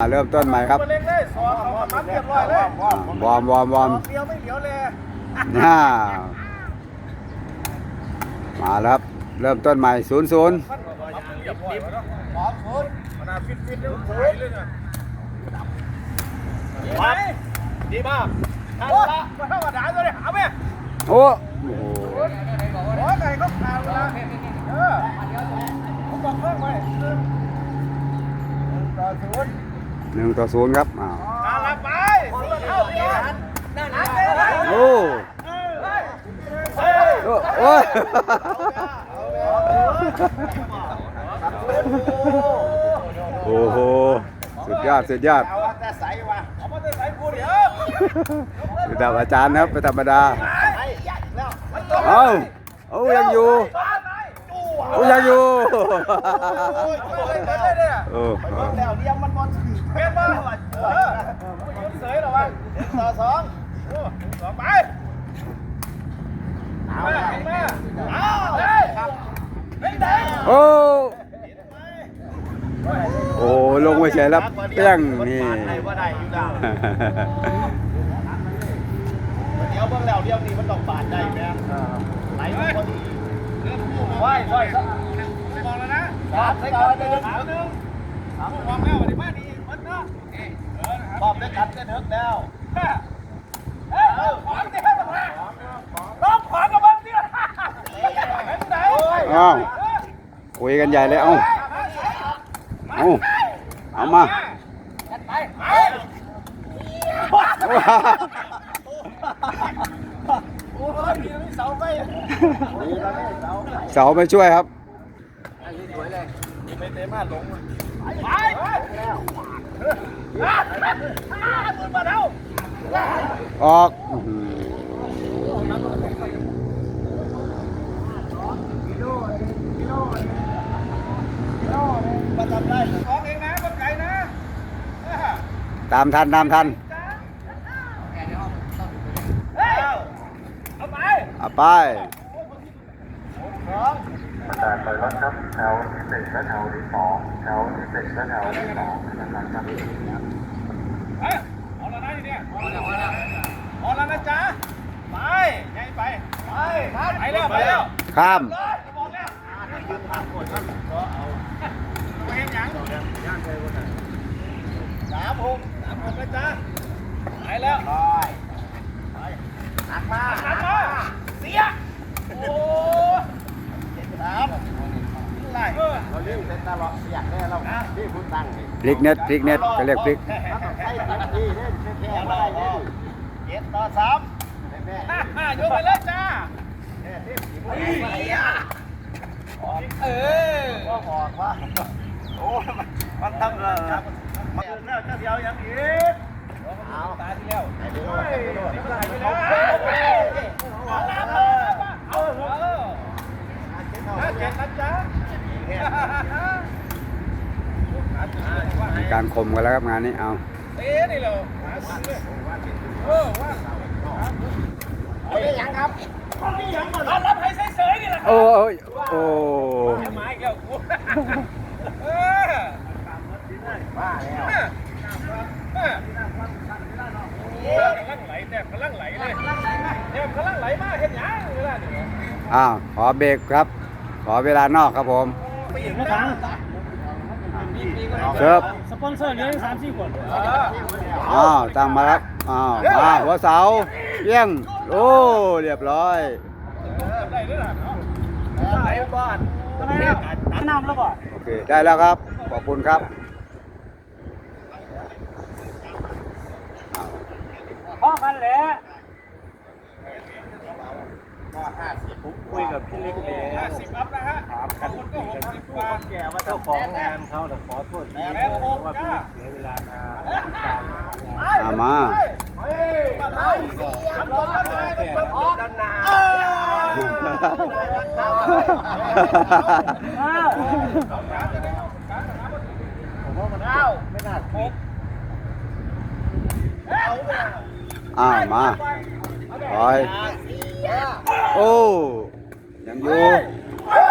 อ่าเริ่มต้นใหม่ครับตัวเล็กเลยสองเขาทำเรียบร้อยเลยอ่าวอร์มวอร์มวอร์มเดียวไม่เหลียวเลยน่ามาแล้วครับ เริ่มต้นใหม่ศูนย์ศูนย์ท่านบอกว่าเรียบร้อยแล้วเนาะสองศูนย์ขนาดฟิตฟิตเลยสวยเลยนะดีไหมดีมากทำละมาธรรมดาตัวนี้เอาไหมโอ้โหโอ้ยไก่ก็ขาดแล้วเออผมบอกเพิ่มไปหนึ่งต่อศูนย์ หนึ่งต่อศูนย์ครับอ้าวมาละไปคนละเท่าเดียวนั่นเลยโอ้โอ้โอ้ยโอ้โหสุดยอดสุดยอดเอาแต่ใส่วะเอาแต่ใส่กูเดี๋ยวระดับอาจารย์นะครับไม่ธรรมดาไอ้ยักษ์แล้วเอ้าเอายังอยู่เอายังอยู่โอ้ยไป เลยเนี่ยโอ้โหแล้วเลี้ยงมันบอลถือเป็นบ้าเสรอวะต่อสองสองไปเอาเอาเฮ้ยไม่ได้โอ้โอ้ลงไปเฉยแล้วเปี้ยงนี่ว่าได้อยู่ดาวเดี๋ยวเบิ่งแล้วเดี๋ยวนี้มันต้องบาดได้แม่ไหลพอดีไหวไหวมองแล้วนะสามส่กันหนึ่งหนึ่งมองแล้ววันนี้มาดี มันเนาะบอมได้กัดได้เถิกแล้วเฮ้ยขวางเดียวร้องขวางกับบ้านเดียวเอ้าวคุยกันใหญ่เลย เอ้าเอาเอามาเสาไฟเสาไม่ช่วยครับไม่เตะมาลงไป อมาเท่าออกอื้อหือมาทำได้ออกเองนะคนไก่นะตามทัน ตามทันเฮ้ยเอาไป เอาไปสองแต่ไปรถครับแถวที่หนึ่งและแถวที่สองแถวที่หนึ่งและแถวที่สองนะครับครับเฮ้ยเอาแล้วนะทีเนี้ยเอาแล้วนะจ๊ะไปไงไปไปไปแล้วไปแล้วข้ามบอกแล้วยืนทางกดครับก็เอาไปเห็นยังย่างเคยวันไหนสามหกสามหกนะจ๊ะไปแล้วไปไปหักมาหักมาเสียโอ้ สามไล่เราเลี้ยงเส้นตลอดเสียแน่เราที่พูดตั้งนี่พลิกเน็ตพลิกเน็ตก็เรียกพลิกใช่ตัดที่เล่นแค่ๆไม่ได้เลยเจ็ดต่อสามยกไปเลยจ้าเออก็บอกว่าโอ้มันทำเลยมันแล้วจะเดียวยังอีกเอาตาที่แล้วไอ้เดียวไอ้เดียวไอ้เดียวเอาเออเจ็ดนะจ๊ะ มี การข่มกันแล้วครับงานนี้เอาเต้นี่เราเออว่าเอาได้ยังครับเอาได้ยังก่อนรับให้เฉยๆนี่แหละโอ้โอ้ยโอ้ไม้แก้วกูเออว่าแล้วโอ้ยกำลังไหลแต้มกำลังไหลเลยแต้มกำลังไหลมาเห็นยังเวลานี่อ้าว ขอเบรกครับ ขอเวลานอกครับผมปีกนะครับเสิร์ฟสปอนเซอร์เหลือสามสี่คนอ้าวตั้งมาครับอ้าวมาหัวเสาเปี้ยงโอ้เรียบร้อยได้ด้วยนะไหลบ้านทำไมเนี่ยน้ำแล้วบ่โอเคได้แล้วครับ ขอบคุณครับพ่อกันแหละ คุยกับพี่เล็กเลยห้าสิบอัพนะฮะถามกันก็หกสิบกว่าแกว่าเจ้าของงานเขาแต่ขอโทษแม่หกจ้าเสียเวลานานเอามาอ้าวมาปล่อย โอ้ยังอยู่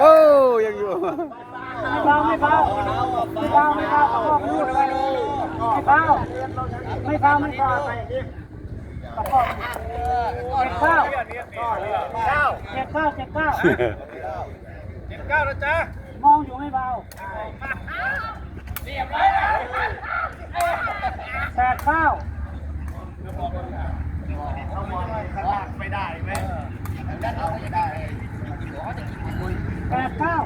โอ้ยังอยู่ไม่เบาไม่เบาไม่เบาไม่เบาพ่อพูดอะไรไม่เฝ้าไม่เฝ้าไม่เฝ้าตะกอบเจ็ดเก้าเก้าเจ็ดเก้าเจ็ดเก้าเจ็ดเก้านะจ๊ะมองอยู่ไม่เบาแปดเก้า เขามองข้างล่างไม่ได้ไหมแปดเก้า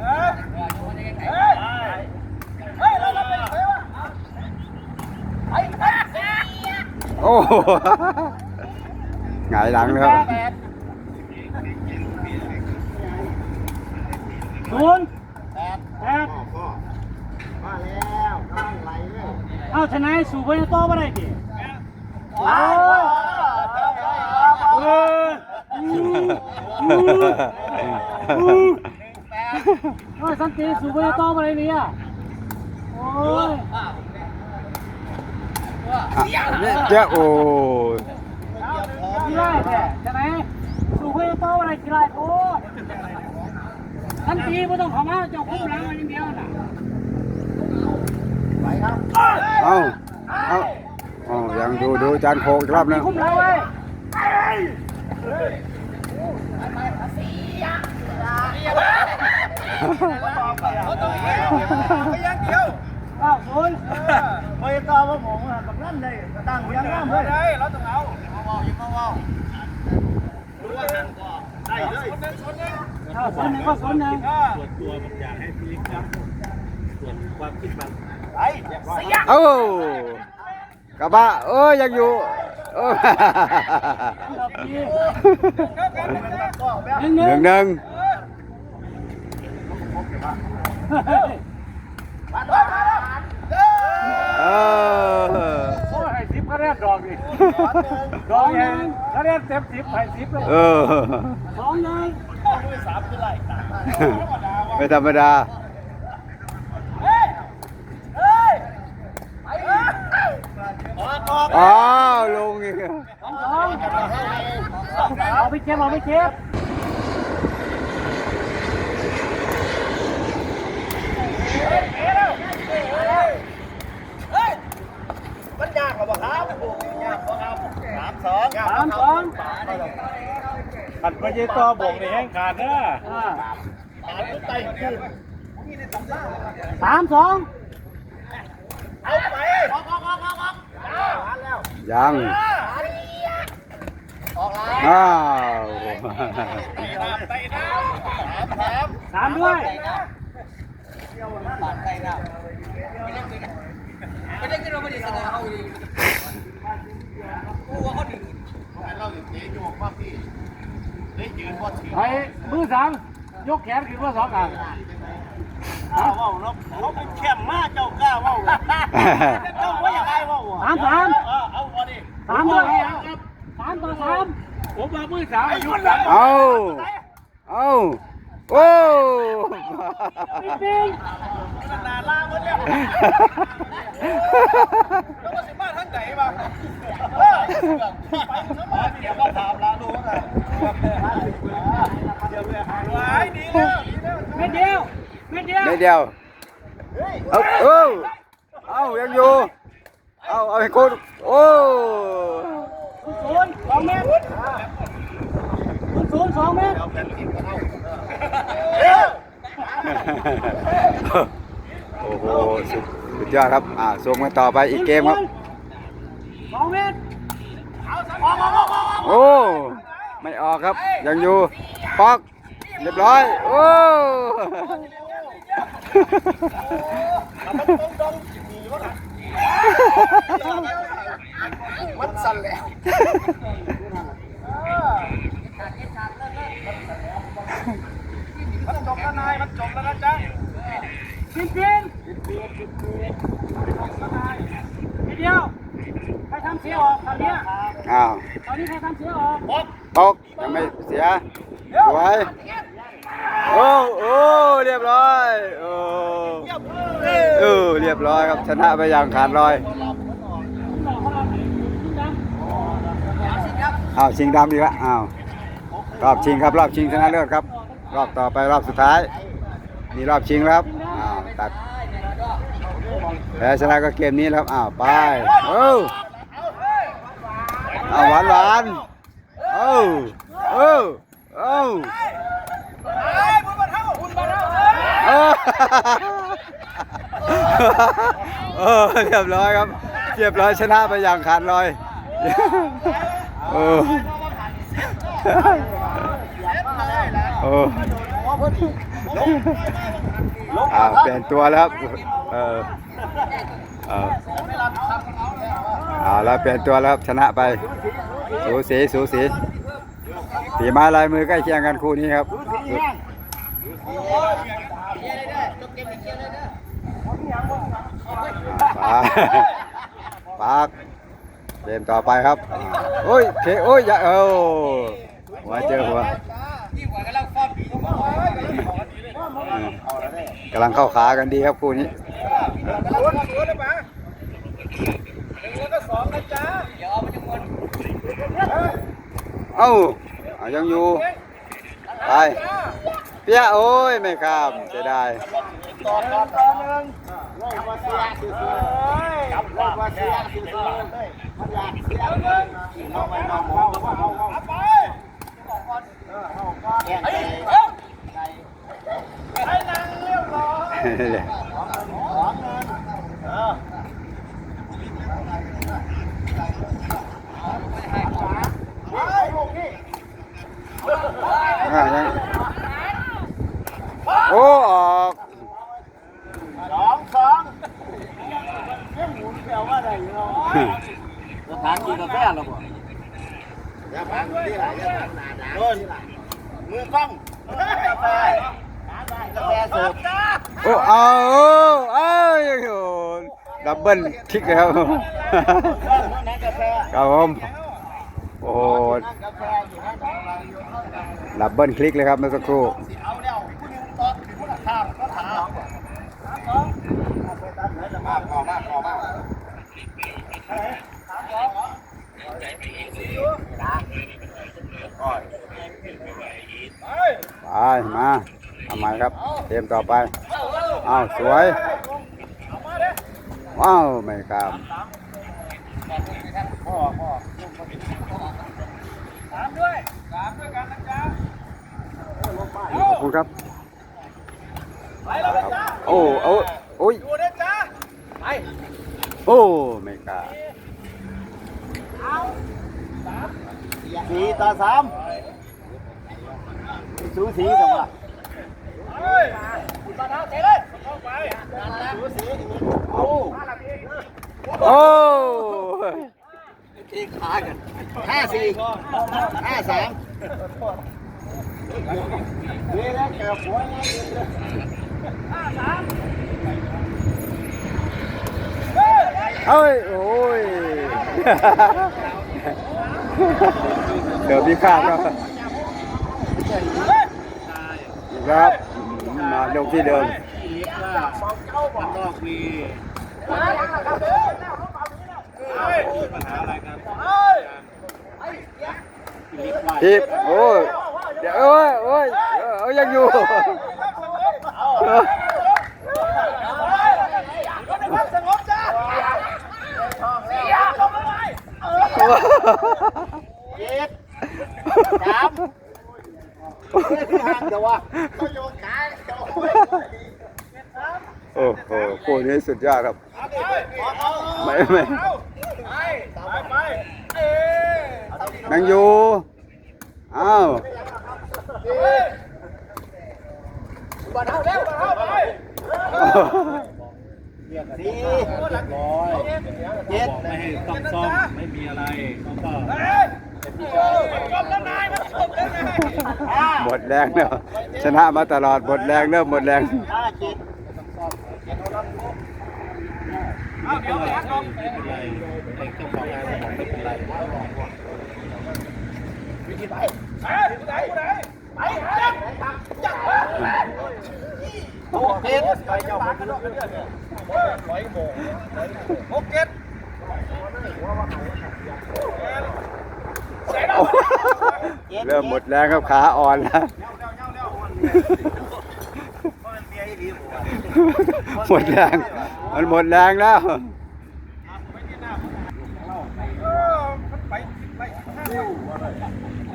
เฮ้ยเฮ้ยเฮ้ยเราไปไหนวะโอ้โหหงายหลังเลยครับศูนย์แปด มาแล้วกำลังไหลเลยเอาชนะสู่ไปโตมาได้ดิโอ้ยเออโอ้ยสันติสู่ไปโตมาได้เนี่ยโอ้ยเจ้าโอ้ยกี่ไร่แท้ชนะสู่ไปโตมาได้กี่ไร่โอ้สันติไม่ต้องเข้ามาเจ้าคุ้มหลังมาอย่างเดียวน่ะ เอาเอาเอายังดูดูจานโคกอีกรอบหนึงคุ้มหลังไว้เขาต้องไปยังเดียวเก้าศูนย์ไปต่อว่าผมแบบนั้นเลยตั้งยังน้ำเลยได้เราต้องเอามาว่ายิงมาว่ารู้ว่าทางก็ได้เลยคนนึงคนนึงเก้าศูนย์หนึ่งก็ศูนนึ่งส่วนตัวมันอยากให้ฟิลิปครับส่วนความคิดมัน เสียเอ้ากระบะเอ้ยยังอยู่เอ้ยหนึ่งหหนึ่นึ่งงหนึ่งเออโอ้ยให้สิบคะแนนดอกดิดอกยังคะแนนเต็มสิบให้สิบเลยเออสองหนึ่งสามคือไรต่างไม่ธรรมดา เฮ้ยเฮ้ยอ อกออกอ้าวลงอีกสองเอาไปเก็บเอาไปเก็บมันยาก หรอครับยากครับสามสองสามสองขัดไปยี่ต่อบ่งในแห้งขาดนะอ่าขาดทุกไตคือสามสองเอาไปออกออกออกออกออกแล้วยังออกแล้วอ้าวไต่น้ำไต่น้ำสามสามด้วยเราอยู่เจ๊อยู่ว่าพี่ได้ยืนว่าถือไปมือสามยกแขนขึ้นมาสองอะข้าวว่าเราเขาเป็นเข้มมากเจ้ากล้าว่าเจ้าว่าอย่างไรว่า สามสาม เออเอาพอดิ สามด้วยสามต่อสาม ผ มมามือสามอายุหลังเอา เอาโอ้ปิ๊งปิ๊งนาลาหมดแล้วแล้วก็สิบ้านทั้งไหนบ้างเออไปทั้งบ้านเดี๋ยวก็ถามลาดูนะเดี๋ยวเลยหายไว้ดีแล้วดีแล้วเม็ดเดียวเม็ดเดียวไม่เดียวเอาเอาเอายังอยู่เอาเอาให้กูโอ้ศูนย์สองเมตร ศูนย์สองเมตรโอ้โหสุดสุดยอดครับ อ่าส่งมาต่อไปอีกเกมครับสองเมตรโอ้ไม่ออกครับ ยังอยู่ปอกเรียบร้อย โอ้มันสั่นแล้ว มันจบแล้วนายมันจบแล้วนะจ๊ะปิ๊งปิ๊งเม็ดเดียวใครทำเสียออกตอนเนี้ยอ้าวตอนนี้ใครทำเสียออกปอกยังไม่เสียสวยโอ้โอ้เรียบร้อยโอ้เออเรียบร้อยครับชนะไปอย่างขาดลอยอ้าวชิงดำดีละอ้าว รอบชิงครับ รอบชิงชนะเลิศครับ รอบต่อไปรอบสุดท้ายนี่รอบชิงแล้วครับจริงได้ตัดแพ้ชนะก็เกมนี้แล้วครับอ้าวไปเอ้าเอาหวานหวานเอ้าเอ้าเอ้าไอ้บุญมาเออเออเรียบร้อยครับเรียบร้อยชนะไปอย่างขาดลอยเออ อออ่าเปลี่ยนตัวแล้วครับเออเออเอาแล้วเปลี่ยนตัวแล้วครับชนะไป สูสีสูสีสีไม้ลายมือใกล้เคียงกันคู่นี้ครับปากปาเกมต่อไปครับ โอ้ยเคโอ้ยอย่าเอ้าหัวเจอหัวอืมกำลังเข้าขากันดีครับคู่นี้บุญบุญเลยปะหนึ่งแล้วก็สองนะจ๊ะเอ้าเอายังอยู่ไปเปี้ยโอ้ยไม่ข้ามเสียดายต่อต่อต่อหนึ่งเลยมาเสียสิจับเลยมาเสียสิเลยมันอยากเสียหนึ่งเอาไปเอาเอาเอาเอาไปไอ้เอ้าไอ้นางเรียบร้อยสองเงินเออ อะยัง โอ้ออกสองสองเรื่องหมุนแปลว่าอะไรเนาะสถานกินกาแฟหรอบ่อย่าพังที่ไหนอย่าพังหนาดามือกล้องกาแฟกาแฟเสิร์ฟ โอ้เอาโอ้เอายังโดนดับเบิลทิกเลยครับกาแฟครับผมโอ้โห่ดับเบิลคลิกเลยครับเมื่อสักครู่ไปมาทำไมครับเกมต่อไป อ้าวสวย ว้าวไม่ข้ามสามด้วยสามด้วยกันนะจ๊ะขอบคุณครับไปแล้วนะจ๊ะโอ้โอ้โอ้ยดูนะจ๊ะไปโอ้ไม่กล้าสีต่อสามสูสีกันว่ะเโอ้โอ้ตีขากันห้าสี่ห้าสามเวลาเจอหัวเนี่ยห้าสามเอ้ยโอ้ยเดี๋ยวพี่ข้าดครับอีกแล้วครับ อืมมาลงที่เดิมทิปโอ้ยเดี๋ยวโอ้ยโอ้ยเออเอายังอยู่สงบจ้าเสียลงไปเจ็ดสาม ที่ห่าก็โยนขายโอ้โหคู่นี้สุดยอดครับ ไม่ไม่ไปไปเอยังยูอ้าวบันเท่าแล้วบันเท่าไปสี่ร้อยเจ็ดไม่ต้องซ่อมไม่มีอะไรต้องซ่ อมจบแล้วนายมันจบแล้วนายหมดแรงแล้วชนะมาตลอดหมดแรงเริ่มหมดแรงห้าเจ็ดเอาเดี๋ยวไปฮักลงไม่เป็นไรเด็กเจ้าของงานบอกไม่เป็นไรวิธีไปไปไปไปไปจับจับโอเค โอเคเริ่มหมดแรงครับขาอ่อนแล้วหมดแรง มันหมดแรงแล้ว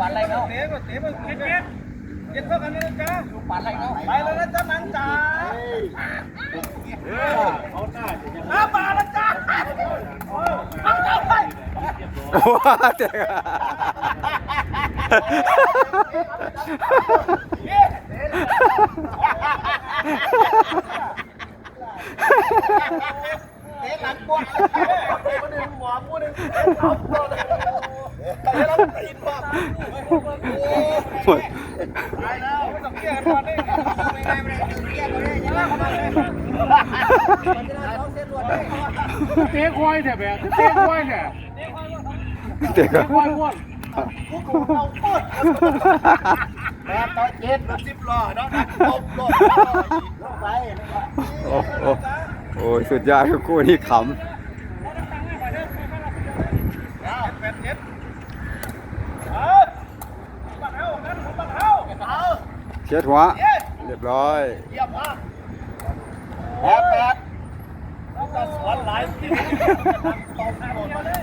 ปัดอะไรเนาะเตะก็เตะไปเก็บเก็บเก็บเท่ากันเลยจ้าปัดอะไรเนาะไปแล้วนะจ้านังจ้าเอาหน้าน้ามาแล้วจ้าเจ้าไป โอ้โห เจ๋งอะเตะหลังกว้างคนหนึ่งหมอผู้หนึ่งเอาตัวเลยแต่เราตีนบ้าหมดตายแล้วไม่ต้องเกี่ยกันก่อนนี่ไม่ได้ไม่ได้เกี่ยกันเลยยังไงเขามาเลยเตะควายแท้แบบเตะควายแท้ เจ๋งอะควายควายผู้กูเอาปดแบบต่อเจ็ดสิบล้อเนาะนะตบรถไปโอ้โหโอ้ยสุดยอดครับคู่นี้ขแปดเจ็ดเอาบังเฮากันบังเฮาเอาำเช็ดหัวเรียบร้อยเยี่ยมมากแปดแปดแล้วก็สวนหลายทีตบหมดมาเลย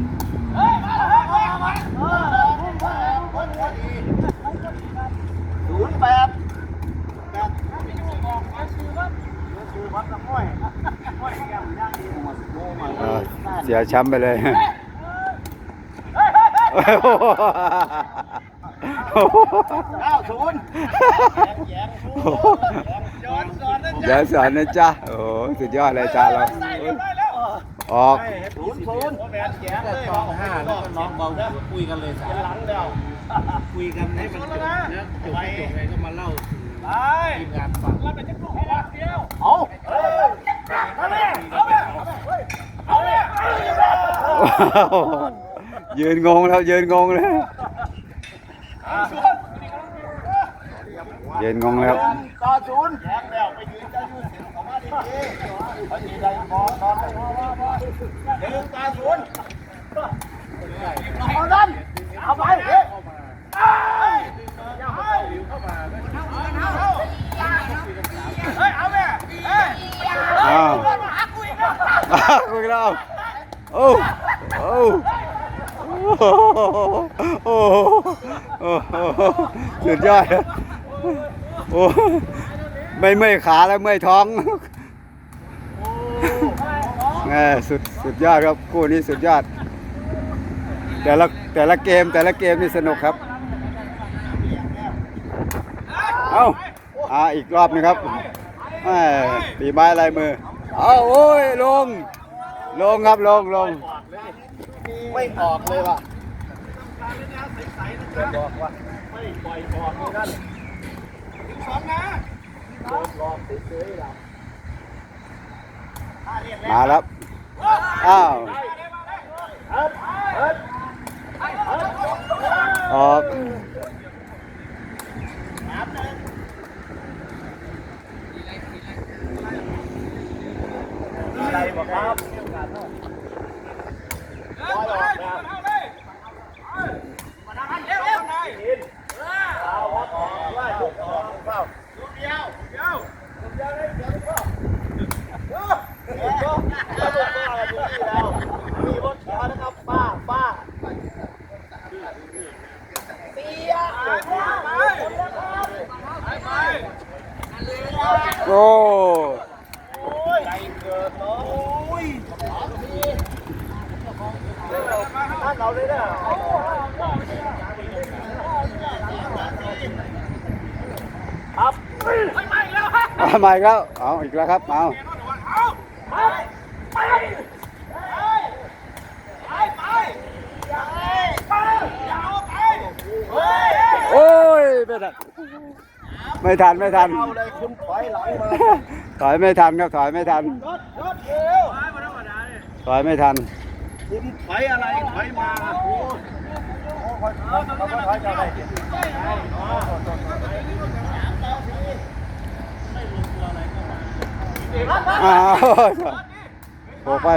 เสียแชมป์ไปเลยเฮ้ยเฮ้ยเฮ้ยโอ้โหเก้าศูนย์แยงย้อนสอนนะเดี๋ยวสอนนะจ๊ะโอ้โหสุดยอดเลยจ้าเราใส่เรียบร้อยแล้วออกศูนย์ศูนย์แหวนแยงเลยสองห้าแล้วก็น้องเบาคุยกันเลยสามหลังแล้วคุยกันให้มันจบแล้วจบไม่จบไงก็มาเล่าไปทีมงานฟังรับไปจะกลุ่มวัดเดียวเอาเฮ้ยเอาแม่เอาแม่เอาแม่เอาแม่ ยืนงงแล้วยืนงงเลยยืนงงแล้วต่อศูนย์แยกแล้วไปยืนจะยืนเสียงของมาดีๆพอดีได้บอลนอนไปนอนหนึ่งต่อศูนย์เอาดันเอาไปเฮ้ยอย่าให้เข้ามาเฮ้ยเอาแม่เฮ้ยอ้าวมาหาคุยกันอ้าวคุยแล้ว โอ้โอ้โอ้โอ้โอ้สุดยอดโอ้ไม่เมื่อยขาแล้วเมื่อยท้องแหมสุดสุดยอดครับคู่นี้สุดยอด แต่ละแต่ละเกมแต่ละเกมนี่สนุกครับ เอ้าอ่าอีกรอบนึงครับแหม่ปีไม้ลายมือ เอาโอ้ยลง ลงครับลงลงไม่ออกเลยว่ะบอกว่าไม่ปล่อยออกเลยนั่นถึงสองนะโดนหลอกเฉยๆแล้วมาแล้วอ้าวเอิดเอิดออกอะไรบอกครับปล่อยออกนะเร็วเร็วเอาวัดออกไล่ลูกออกเฝ้าลูกเดียวเดียวลูกเดียวเลยเดียวก็เออเออก็ลูกป้าอยู่นี่แล้วมีรถขอนะครับป้าป้าเสียไปไปไป โอ้ โอ้ยใจเกิดเนาะโอ้ยท่านเราเลยนะครับไม่ไม่แล้ว ฮะเอาใหม่ครับเอาอีกแล้วครับ เอาเอาไปไปไปไปอย่าไปไปอย่าเอาไปเฮ้ยโอ้ยไม่ทันไม่ทัน ไม่ทัน เอาเลยคุณถอยหลังมาถอยไม่ทันครับถอยไม่ทัน รถรถเร็วถอยไม่ทัน คุณถอยอะไรถอยมาโอ้ยถอยจะได้ อ้าวโผล่ไป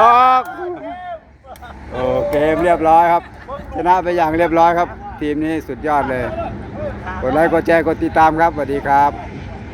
ออกโอ้เกมเรียบร้อยครับ ชนะไปอย่างเรียบร้อยครับ ทีมนี้สุดยอดเลย กดไลค์กดแชร์กดติดตามครับสวัสดีครับ